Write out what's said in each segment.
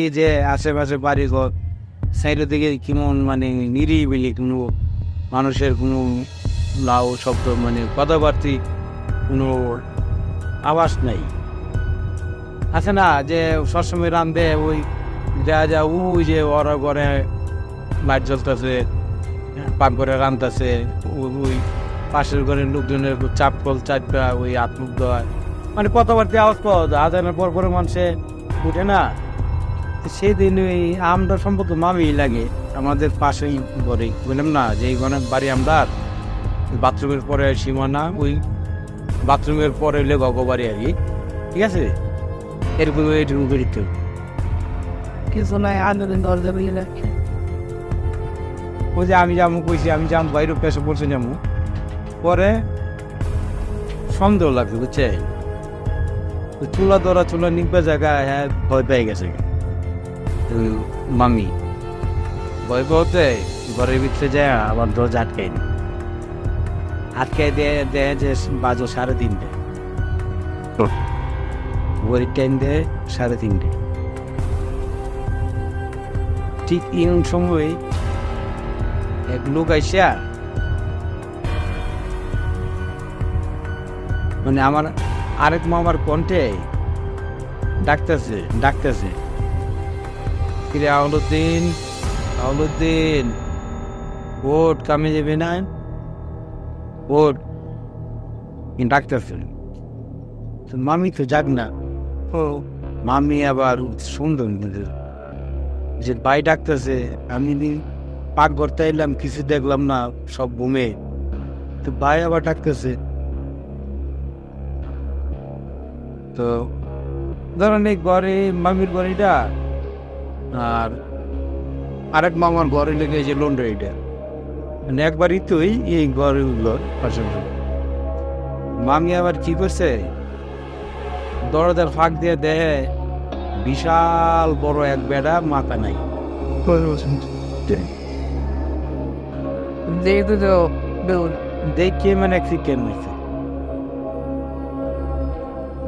এই যে আশেপাশে বাড়িঘর, সাইডের দিকে কেমন মানে নিরিবিলি কোনো মানুষের কোনো লাউ শব্দ মানে কথাবার্তি কোনো আওয়াজ নাই। আছে না যে সবসময় রান্ধে ওই যা যা, ওই যে ওরা ঘরে লাইট জ্বলতেছে, পাক করে রান্ধতেছে ওই পাশের ঘরের লোকজনের চাপ কল চাপটা ওই আত্মুখ দেওয়া মানে কথাবার্তা আওয়াজ পাওয়া যায় আদানের পর পরে মানুষে উঠে না। সেদিন ওই আমরা সম্পর্ক মামি লাগে। আমাদের পাশেই ঘরে। বললাম না যে ঘরে বাড়ি আমরা বাথরুমের পরে সীমানা ওই বাথরুমের পরে হইলে গগ বাড়ি আর কি। ঠিক আছে? এরকম এরকম করি তো কিছু নাই আন্দোলন দরজা বেরিয়ে ওই যে আমি যাব কইছি আমি যাম বাইরে পেশে পড়ছে যাব। পরে সন্দেহ লাগছে বুঝছে? চুলা ধরা চুলা নিবে জায়গায় হ্যাঁ ভয় পেয়ে গেছে। মামি। ভয় পাওয়াতে ঘরের ভিতরে যায় আবার দরজা আটকাই নি আটকাই দিয়ে, দেয় যে বাজো সাড়ে তিনটে। ঘড়ির টাইম দেয় সাড়ে তিনটে। ঠিক এমন সময় এক লোক আইসা মানে আমার আরেক মামার কণ্ঠে ডাকতেছে ডাকতেছে। কিরে আউলুদ্দিন আউলুদ্দিন ওট কামে যাবে না? ওট ডাকতেছে। তো মামি তো যাক না। ও। মামি আবার সুন্দর যে ভাই ডাকতেছে আমি দি- পাক করতে এলাম কিছু দেখলাম না সব ঘুমে। তো ভাই আবার ডাকতেছে। তো ধরেন এই ঘরে মামির ঘরেটা আর আরেক মামার ঘরে লেগে যে লোন এটা। মানে একবারই তুই এই ঘরে উঠল পাশাপাশি মামি আবার কি করছে? দরজার ফাঁক দিয়ে দেয় বিশাল বড় এক বেড়া মাথা নাই। যেহেতু তো দেখে মানে চিকেন হয়েছে?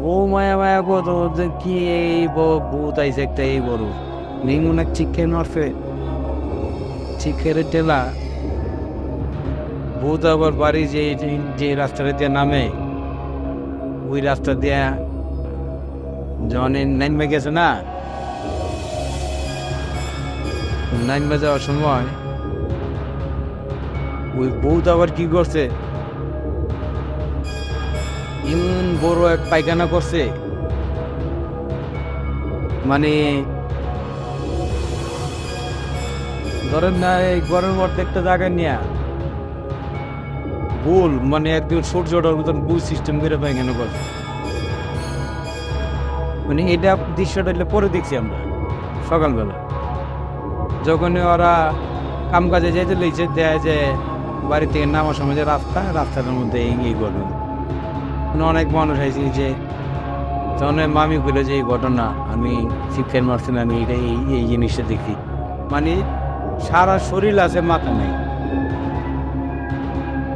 ও মায়া মায়া কত যে কি এই ব- ভূত আইছে একটা এই বড়। এক চিকেন মারছে চিকেনের টেলা ভূত আবার বাড়ি যে যে রাস্তাটা দিয়ে নামে ওই রাস্তা দিয়ে যখন নাইনমে গেছে না নাইনমে যাওয়ার সময় ওই বউত আবার কি করছে এমন বড় এক পায়খানা করছে মানে ধরেন না, এই ঘরের মধ্যে একটা জায়গা নিয়ে গোল মানে একদম সূর্যটার মতন গোল সিস্টেম করে পায়খানা করছে মানে এটা দৃশ্যটা হলে পরে দেখছি আমরা, সকালবেলা। যখন ওরা কাম কাজে যেতে লেগেছে দেয় যে বাড়ি থেকে নামার সময় যে রাস্তা, রাস্তাটার মধ্যে এই ঘটনা। মানে অনেক মানুষ হয়েছে যে ওই মামি বলে যে এই ঘটনা, আমি চিকেন মারছি না আমি এটা এই এই জিনিসটা দেখি। মানে সারা শরীর আছে মাথা নেই।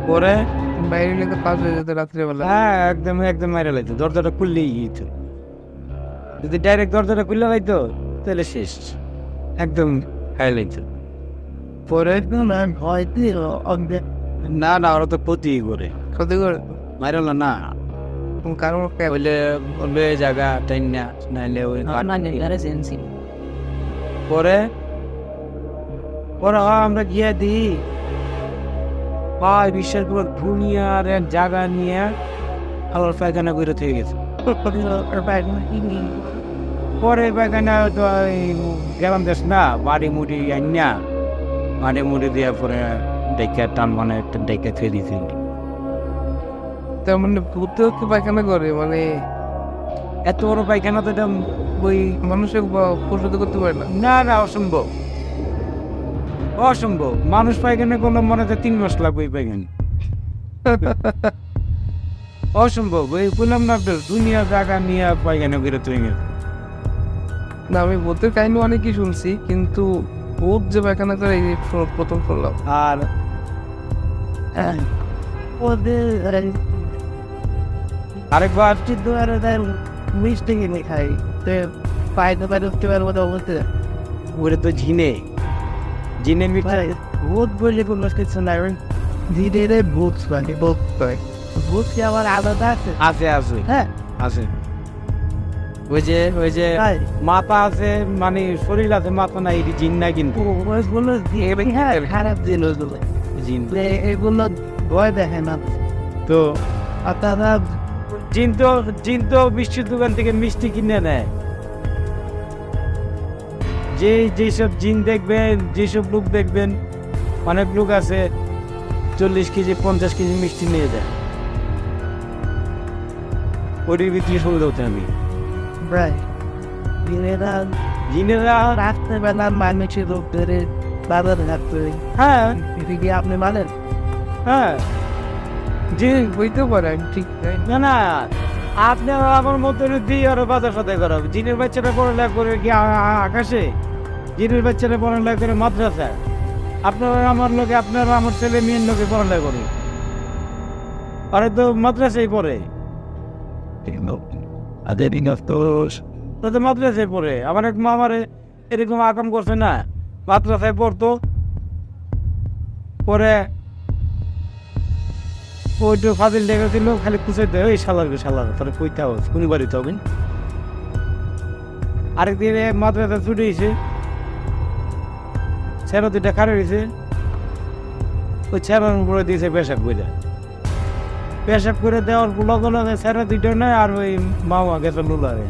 পরে বাইরে নিতে পাঁচ হয়ে যেত রাত্রেবেলা। হ্যাঁ একদম একদম মাইরা লাইতো। দরজাটা খুললেই গিয়েছ যদি ডাইরেক্ট দরজাটা খুললে লাইতো তাহলে শেষ। একদম খাই লাইতো পরে না অজ্ঞান না না ওরা তো ক্ষতি করে। ক্ষতি করে? মাইরাল না। কারণ বললে বলবে জায়গা টাইন না নাইলে ওই পরে পরে আমরা গিয়া দিই। ভাই বিশ্বাস করে দুনিয়ার এক জায়গা নিয়ে আবার পায়খানা করে থেকে গেছে। পরে পায়খানা তো গেলাম দেশ না বাড়ি মুড়ি আইনা। বাড়ি মুড়ি দিয়ে পরে ডেকে টান মানে ডেকে থুয়ে দিয়েছি। তার মানে ভূতেও কি পায়খানা করে? মানে এত বড় পায়খানা তো এটা ওই মানুষের পশুতে করতে পারে না? না না অসম্ভব। অসম্ভব। মানুষ পায়খানা করলে মনে হয় তিন মাস লাগবে এই পায়খানা। অসম্ভব। ওই বললাম না আপনার দুনিয়া জায়গা নিয়ে পায়খানা করে তুই না আমি ভূতের কাহিনী অনেকই শুনছি কিন্তু ভূত যে পায়খানা করে এই প্রথম শুনলাম। আর? আরেকবার? দুয়ারে দেয় মিষ্টি কিনে খাই। তো পাইতে পাইতে উঠতে পারব তো বলতে ওরে তো ঝিনে। নাই ওই যে ওই যে মাথা আছে মানে শরীর আছে মাথা নাই এটি জিন না কিন্তু। খারাপ জিন। এগুলো ভয় দেখে না তো আপনারা জিন তো জিন তো মিষ্টির দোকান থেকে মিষ্টি কিনে নেয়। যে যেসব জিন দেখবেন যেসব লোক দেখবেন অনেক লোক আছে চল্লিশ কেজি পঞ্চাশ কেজি মিষ্টি নিয়ে যায়। ওটির ভিতরে সুবিধা হতে আমি। প্রায় দিনেরা জিনেরা রাত্রেবেলা মানুষের রোগ ধরে বাজার ঘাট করে। হ্যাঁ। আপনি মানেন? হ্যাঁ। জি হইতে পারে ঠিক না না। আপনার আমার মতো দিয়ে আরও বাজার সাথে করাবো জিনের বাচ্চারা পড়ালেখা করে কি আকাশে? জিনের বাচ্চারা পড়ালেখা করে মাদ্রাসায়। আপনারা আমার লোকে আপনারা আমার ছেলে মেয়ের লোকে পড়ালেখা করে আরে তো মাদ্রাসায় পড়ে। তো তো মাদ্রাসায় পড়ে। আমার এক মামারে এরকম আকাম করছে না। মাদ্রাসায় পড়তো। পরে ওইটা ফাজিল দেখা ছিল খালি কুচাইতে ওই শালার গো শালার তাহলে কইতে হবে কোন বাড়িতে হবেন? আরেকদিনে মাদ্রাসা ছুটে এসে ছেড়ো দুইটা কারে হয়েছে ওই ছেড়ার উপরে দিয়েছে পেশাব করে পেশাব করে দেওয়ার লগে লগে ছেড়া দুইটা নয় আর ওই মামা গেছে লুলারে।